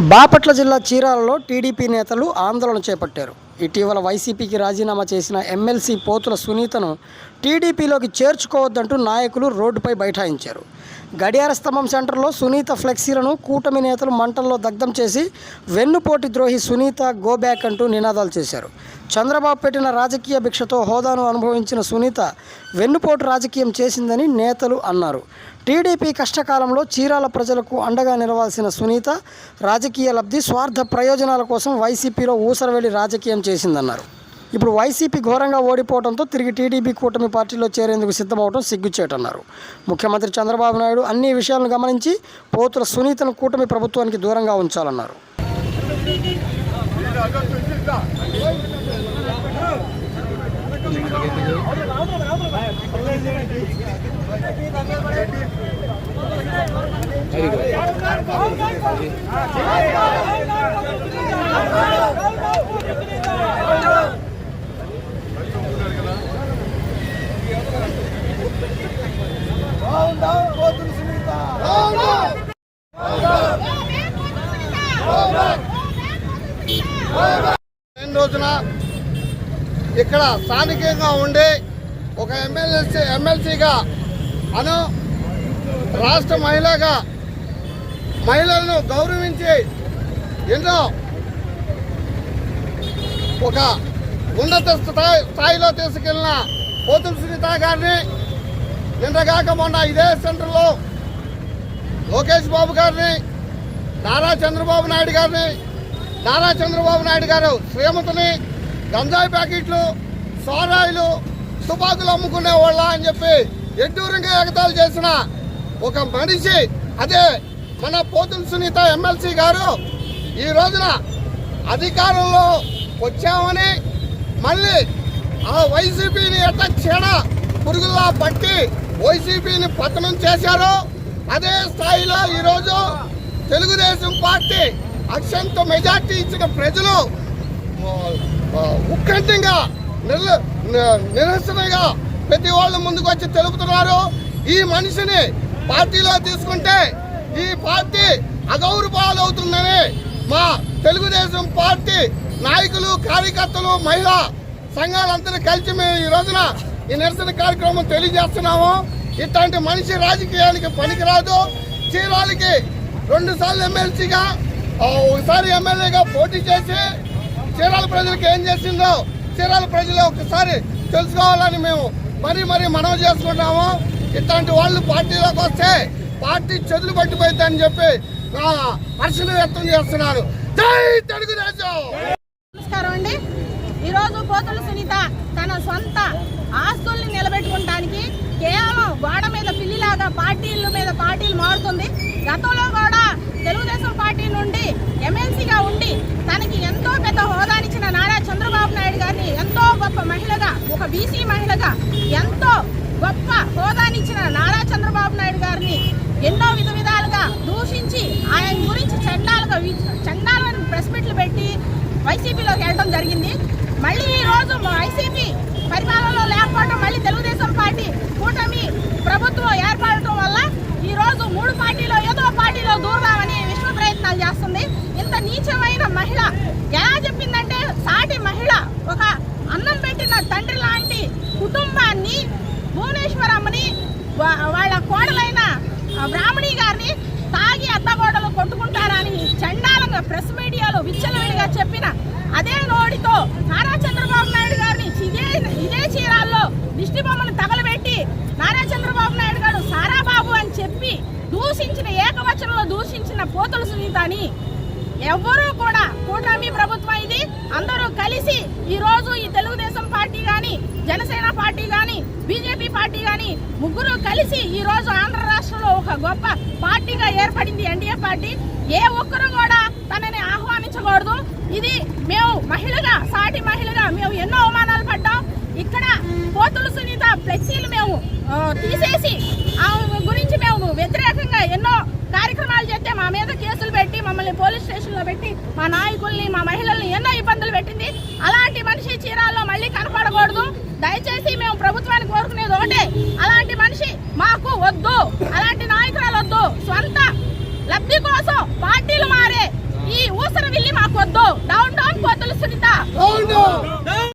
బాపట్ల జిల్లా చీరాలలో టీడీపీ నేతలు ఆందోళన చేపట్టారు. ఇటీవల వైసీపీకి రాజీనామా చేసిన ఎమ్మెల్సీ పోతుల సునీతను టీడీపీలోకి చేర్చుకోవద్దంటూ నాయకులు రోడ్డుపై బైఠాయించారు. గడియార స్తంభం సెంటర్లో సునీత ఫ్లెక్సీలను కూటమి నేతలు మంటల్లో దగ్ధం చేసి వెన్నుపోటి ద్రోహి సునీత గో బ్యాక్ అంటూ నినాదాలు చేశారు. చంద్రబాబు పెట్టిన రాజకీయ భిక్షతో హోదాను అనుభవించిన సునీత వెన్నుపోటు రాజకీయం చేసిందని నేతలు అన్నారు. టీడీపీ కష్టకాలంలో చీరాల ప్రజలకు అండగా నిలవాల్సిన సునీత రాజకీయ లబ్ధి స్వార్థ ప్రయోజనాల కోసం వైసీపీలో ఊసరవెళ్ళి రాజకీయం చేసిందన్నారు. ఇప్పుడు వైసీపీ ఘోరంగా ఓడిపోవడంతో తిరిగి టీడీపీ కూటమి పార్టీలో చేరేందుకు సిద్ధమవడం సిగ్గుచేటన్నారు ముఖ్యమంత్రి చంద్రబాబు నాయుడు అన్ని విషయాలను గమనించి పోతుల సునీతను కూటమి ప్రభుత్వానికి దూరంగా ఉంచాలన్నారు. రోజున ఇక్కడ స్థానికంగా ఉండి ఒక ఎమ్మెల్సీ ఎమ్మెల్సీగా అను రాష్ట్ర మహిళగా మహిళలను గౌరవించి ఎన్నో ఒక ఉన్నత స్థాయి స్థాయిలో తీసుకెళ్ళిన పోతుల సునీత గారిని నిన్నగాక మొన్న ఇదే సెంటర్లో లోకేష్ బాబు గారిని నారా చంద్రబాబు నాయుడు గారిని నారా చంద్రబాబు నాయుడు గారు శ్రీమతిని గంజాయి ప్యాకెట్లు సారాయిలు తుపాకులు అమ్ముకునే వాళ్ళ అని చెప్పి ఎడ్డూరంగా ఎగతాలు చేసిన ఒక మనిషి అదే మన పోతుల సునీత ఎమ్మెల్సీ గారు ఈ రోజున అధికారంలో వచ్చామని మళ్ళీ ఆ వైసీపీని ఎట్ట క్షీణ పురుగుల్లా పట్టి వైసీపీని పతనం చేశారు. అదే స్థాయిలో ఈరోజు తెలుగుదేశం పార్టీ అత్యంత మెజార్టీ ఇచ్చిన ప్రజలు ఆ, ఉత్కంఠంగా నిర్ నిరసనగా ప్రతి వాళ్ళు ముందుకు వచ్చి తెలుపుతున్నారు. ఈ మనిషిని పార్టీలో తీసుకుంటే ఈ పార్టీ అగౌరవాలవుతుందని మా తెలుగుదేశం పార్టీ నాయకులు కార్యకర్తలు మహిళా సంఘాలందరూ కలిసి మేము ఈ రోజున ఈ నిరసన కార్యక్రమం తెలియజేస్తున్నాము. ఇట్లాంటి మనిషి రాజకీయానికి పనికిరాదు. చీరాలకి రెండు సార్లు ఎమ్మెల్సీగా ఒకసారి ఎమ్మెల్యేగా పోటీ చేసి చీరాల ప్రజలకు ఏం చేసిందో చీరాల ప్రజలు ఒకసారి తెలుసుకోవాలని మేము మరీ మరీ మనవి చేసుకుంటాము ఇట్లాంటి వాళ్ళు పార్టీలోకి వస్తే పార్టీ చెదులు పట్టిపోయిందని చెప్పి ఆ, హర్షణ వ్యక్తం చేస్తున్నారు. జై తెలుగుదేశం! నమస్కారం అండి. ఈరోజు పోతుల సునీత తన సొంత ఆస్తుల్ని నిలబెట్టుకుంటానికి కేవలం గోడ మీద పిల్లిలాగా పార్టీల మీద పార్టీలు మారుతుంది. గతంలో కూడా తెలుగుదేశం పార్టీ నుండి తనకి ఎంతో పెద్ద హోదానిచ్చిన నారా చంద్రబాబు నాయుడు గారిని ఎంతో గొప్ప మహిళగా ఒక బీసీ మహిళగా ఎంతో గొప్ప హోదానిచ్చిన నారా చంద్రబాబు నాయుడు గారిని ఎన్నో విధ విధాలుగా దూషించి ఆయన గురించి చండాలుగా చండాలని ప్రెస్ మీట్లు పెట్టి వైసీపీలోకి వెళ్ళడం జరిగింది. మళ్ళీ ఈ రోజు వైసీపీ పరిపాలనలో లేకపోవడం మళ్ళీ తెలుగుదేశం పార్టీ కూటమి ప్రభుత్వం ఏర్పడటం వల్ల ఈ రోజు మూడు పార్టీలో ఏదో పార్టీలో దూరదామని విశ్వ ప్రయత్నాలు చేస్తుంది ఇంత నీచమైన మహిళ ఎలా చెప్పిందంటే సాటి మహిళ ఒక అన్నం పెట్టిన తండ్రి లాంటి కుటుంబాన్ని భువనేశ్వరమ్మని వా- వాళ్ళ కోడలైన ఆ, బ్రాహ్మణి గారిని తాగి అత్తగోడలు కొట్టుకుంటారని చండాలంగా ప్రెస్ మీడియాలో విచ్చలవిడిగా చెప్పిన అదే నోడితో నారా చంద్రబాబు నాయుడు గారిని ఇదే ఇదే చీరాల్లో దిష్టి బొమ్మను తగలబెట్టి నారా చంద్రబాబు నాయుడు గారు సారాబాబు అని చెప్పి దూషించిన ఏకవచనంలో దూషించిన పోతుల సునీతని ఎవరూ కూడా కూటమి ప్రభుత్వం ఇది. అందరూ కలిసి ఈ రోజు ఈ తెలుగుదేశం పార్టీ కానీ జనసేన పార్టీ కానీ బీజేపీ పార్టీ కానీ ముగ్గురు కలిసి ఈ రోజు ఆంధ్ర రాష్ట్రంలో ఒక గొప్ప పార్టీగా ఏర్పడింది ఎన్డీఏ పార్టీ. ఏ ఒక్కరు కూడా తనని ఆహ్వానం ఆహ్వానించకూడదు ఇది మేము మహిళగా సాటి మహిళగా మేము ఎన్నో అవమానాలు పడ్డాం. ఇక్కడ పోతులు సునీత ఫ్లెక్సీలు మేము తీసేసి ఆమె గురించి మేము వ్యతిరేకంగా ఎన్నో కార్యక్రమాలు చేస్తే మా మీద కేసులు పెట్టి మమ్మల్ని పోలీస్ స్టేషన్లో పెట్టి మా నాయకుల్ని మా మహిళల్ని ఎన్నో ఇబ్బందులు పెట్టింది. అలాంటి మనిషి చీరాల్లో మళ్ళీ కనపడకూడదు. దయచేసి మేము ప్రభుత్వానికి కోరుకునేది ఒకటే. అలాంటి మనిషి మాకు వద్దు. అలాంటి నాయకురాలు వద్దు. సొంత లబ్ధి కోసం పార్టీలు మారే ಓಸರ ಬಿಲ್ಲಿ ಡೌನ್ ಡೌನ್ ಪಾಟು ಸುನಿತಾ